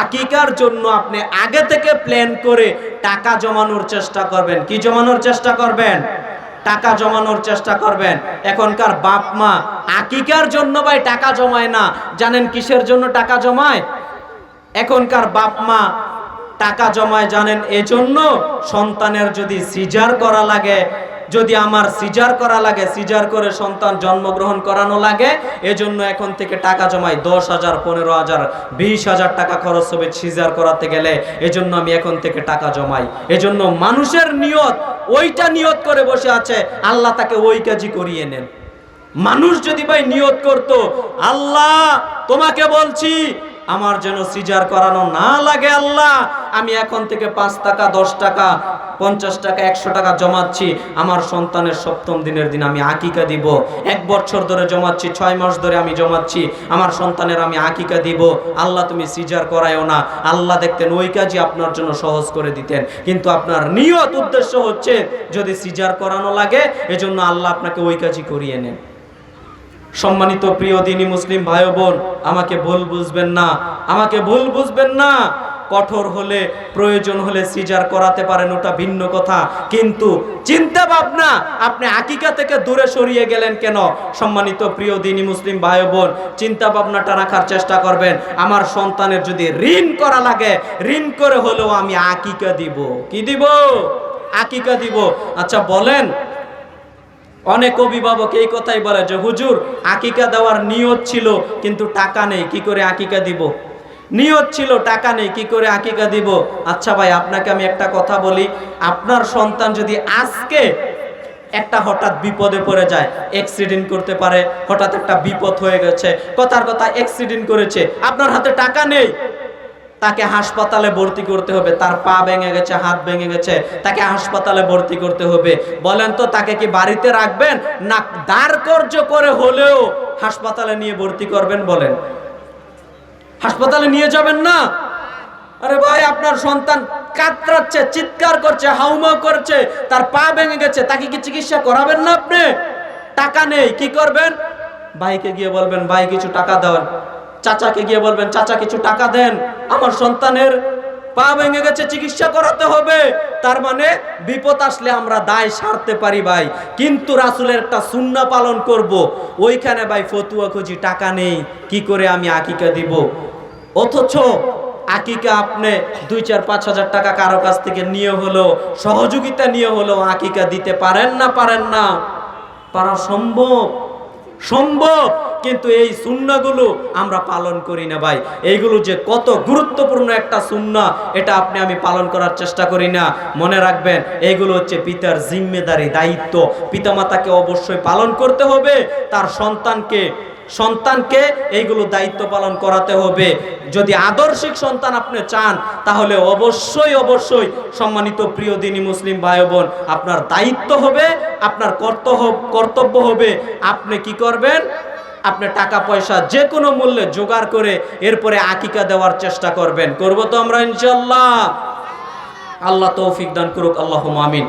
আকিকার জন্য আপনি আগে থেকে প্ল্যান করে টাকা জমানোর চেষ্টা করবেন। কি জমানোর চেষ্টা করবেন? টাকা জমানোর চেষ্টা করবেন। এখনকার বাপ মা আকিকার জন্য ভাই টাকা জমায় না। জানেন কিসের জন্য টাকা জমায়? এখনকার বাপ মা টাকা জমায় জানেন, এজন্য সন্তানের যদি সিজার করা লাগে যদি আমার সিজার করা লাগে, সিজার করে সন্তান জন্মগ্রহণ করানো লাগে, এজন্য এখন থেকে টাকা জমাই, দশ হাজার, পনেরো হাজার, বিশ হাজার টাকা খরচ হবে সিজার করাতে গেলে, এজন্য আমি এখন থেকে টাকা জমাই। এজন্য মানুষের নিয়ত, ওইটা নিয়ত করে বসে আছে, আল্লাহ তাকে ওই কাজই করিয়ে নেন। মানুষ যদি ভাই নিয়ত করত, আল্লাহ তোমাকে বলছি আমার যেন সিজার করানো না লাগে আল্লাহ, আমি এখন থেকে পাঁচ টাকা, দশ টাকা, পঞ্চাশ টাকা, একশো টাকা জমাচ্ছি। আমার সন্তানের সপ্তম দিনের দিন আমি আকিকা দিব। এক বছর ধরে জমাচ্ছি, ছয় মাস ধরে আমি জমাচ্ছি। আমার সন্তানের আমি আকিকা দিব। আল্লাহ, তুমি সিজার করায়ও না। আল্লাহ দেখতেন ওই কাজই আপনার জন্য সহজ করে দিতেন। কিন্তু আপনার নিয়ত উদ্দেশ্য হচ্ছে, যদি সিজার করানো লাগে, এজন্য আল্লাহ আপনাকে ওই কাজই করিয়ে নেন। সম্মানিত প্রিয় দিনী মুসলিম ভাই বোন, আমাকে ভুল বুঝবেন না। আমাকে ভুল বুঝবেন না। কঠোর হলে, প্রয়োজন হলে সিজার করাতে পারেন, ওটা ভিন্ন কথা। কিন্তু চিন্তা ভাবনা, আপনি আকিকা থেকে দূরে সরিয়ে গেলেন কেন? সম্মানিত প্রিয় দিনী মুসলিম ভাই বোন, চিন্তা ভাবনাটা রাখার চেষ্টা করবেন। আমার সন্তানের যদি ঋণ করা লাগে, ঋণ করে হলেও আমি আকিকা দিব। কি দিব? আকিকা দিব। আচ্ছা বলেন অনেক অভিভাবক এই কথাই বলে যে, হুজুর, আকিকা দেওয়ার নিয়ত ছিল, কিন্তু টাকা নেই, কি করে আকিকা দিব? নিয়ত ছিল, টাকা নেই, কি করে আকিকা দিব? আচ্ছা ভাই, আপনাকে আমি একটা কথা বলি। আপনার সন্তান যদি আজকে একটা হঠাৎ বিপদে পড়ে যায় অ্যাক্সিডেন্ট করতে পারে, হঠাৎ একটা বিপদ হয়ে গেছে, কথার কথা অ্যাক্সিডেন্ট করেছে, আপনার হাতে টাকা নেই। তাকে হাসপাতালে ভর্তি করতে হবে। তার পা ভেঙে গেছে, হাত ভেঙে গেছে, তাকে হাসপাতালে ভর্তি করতে হবে। বলেন তো, তাকে কি বাড়িতে রাখবেন? না, দাঁড় কর্য করে হলেও হাসপাতালে নিয়ে ভর্তি করবেন বলেন। হাসপাতালে নিয়ে যাবেন না? আরে ভাই, আপনার সন্তান কাতরাচ্ছে, চিৎকার করছে, হাউমাউ করছে, তার পা ভেঙে গেছে, তাকে কি চিকিৎসা করাবেন না আপনি? টাকা নেই, কি করবেন? ভাইকে গিয়ে বলবেন, ভাই, কিছু টাকা দেন চাচাকে গিয়ে বলবেন, চাচা, কিছু টাকা দেন। আমার সন্তানের পা ভেঙে গেছে, চিকিৎসা করাতে হবে। তার মানে বিপদ আসলে আমরা দায় সারতে পারি ভাই। কিন্তু রাসুলের একটা সুন্না পালন করব। ওইখানে ভাই ফতুয়া খুঁজি, টাকা নেই। কি করে আমি আকিকা দিব? অথচ আকিকা আপনি দুই চার পাঁচ হাজার টাকা কারও কাছ থেকে নিয়ে হলো, সহযোগিতা নিয়ে হলো, আকিকা দিতে পারেন না পারেন না। পারা সম্ভব? সম্ভব? কিন্তু এই সুন্নাগুলো আমরা পালন করি না ভাই। এইগুলো যে কত গুরুত্বপূর্ণ একটা সুন্না এটা আপনি আমি পালন করার চেষ্টা করি না। মনে রাখবেন, এইগুলো হচ্ছে পিতার জিম্মেদারি, দায়িত্ব। পিতামাতাকে অবশ্যই পালন করতে হবে, তার সন্তানকে সন্তানকে এইগুলো দায়িত্ব পালন করাতে হবে। যদি আদর্শিক সন্তান আপনি চান, তাহলে অবশ্যই অবশ্যই সম্মানিত প্রিয় দিনী মুসলিম ভাই বোন আপনার দায়িত্ব হবে, আপনার কর্তব্য হবে। আপনি কি করবেন? আপনি টাকা, পয়সা যে কোনো মূল্যে জোগাড় করে এরপরে আকিকা দেওয়ার চেষ্টা করবেন। করব তো আমরা ইনশাল্লাহ আল্লাহ তৌফিক দান করুক আল্লাহ আমিন।